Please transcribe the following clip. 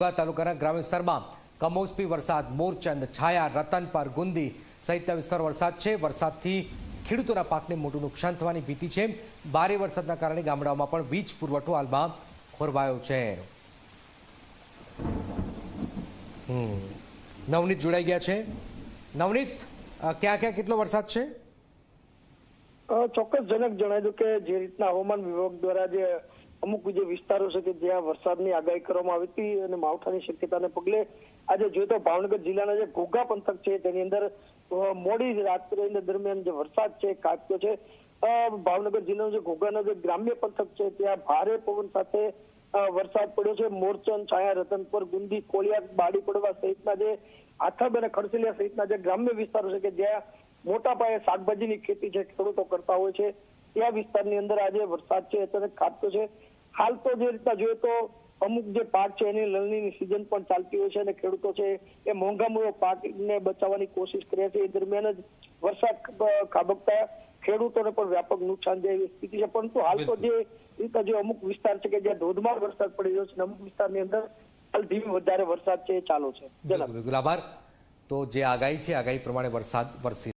તાલુકાના ગ્રામ્ય વિસ્તારમાં કમોસમી વરસાદ, મોરચંદ, છાયા રતનપર ગુંદી સહિતના વિસ્તાર વરસાદ છે. વરસાદથી ખેડૂતોના પાકને મોટું નુકસાન થવાની ભીતિ છે. ભારે વરસાદના કારણે ગામડાઓમાં પણ વીજ પુરવઠો હાલમાં ખોરવાયો છે. નવનીત જોડાઈ ગયા છે. નવનીત ક્યાં ક્યાં કેટલો વરસાદ છે? ચોક્કસ જનક જણાવ્યું કે જે રીતના હવામાન વિભાગ દ્વારા જે અમુક જે વિસ્તારો છે કે જ્યાં વરસાદની આગાહી કરવામાં આવી હતી અને માવઠાની શક્યતાને પગલે આજે જોઈએ તો ભાવનગર જિલ્લાના જે ઘોઘા પંથક છે તેની અંદર મોડી રાત્રે દરમિયાન જે વરસાદ છે કાપ્યો છે. ભાવનગર જિલ્લાનો જે ઘોઘાનો જે ગ્રામ્ય પંથક છે, ત્યાં ભારે પવન સાથે વરસાદ પડ્યો છે. મોરચંદ છાયા, રતનપુર, ગુંદી કોળિયા બાડી પડવા સહિતના જે આથબ અને ખડસલિયા સહિતના જે ગ્રામ્ય વિસ્તારો છે કે જ્યાં મોટા પાયે શાકભાજીની ખેતી છે, ખેડૂતો કરતા હોય છે. ત્યાં વિસ્તારની અંદર આજે વરસાદ છે અચાનક ખાબક્યો છે. હાલ તો જે રીતના જોઈએ તો અમુક જે પાક છે એની લણણીની સિઝન પણ ચાલતી હોય છે અને ખેડૂતો છે એ મોંઘામાં પાકને બચાવવાની કોશિશ કરે છે. એ દરમિયાન જ વરસાદ ખાબકતા ખેડૂતોને પણ વ્યાપક નુકસાન જાય એવી સ્થિતિ છે. પરંતુ હાલ તો જે રીતે જે અમુક વિસ્તાર છે કે જ્યાં ધોધમાર વરસાદ પડી રહ્યો છે અમુક વિસ્તારની અંદર હાલ ધીમી વધારે વરસાદ છે એ ચાલુ છે. આભાર. તો જે આગાહી છે આગાહી પ્રમાણે વરસાદ વરસી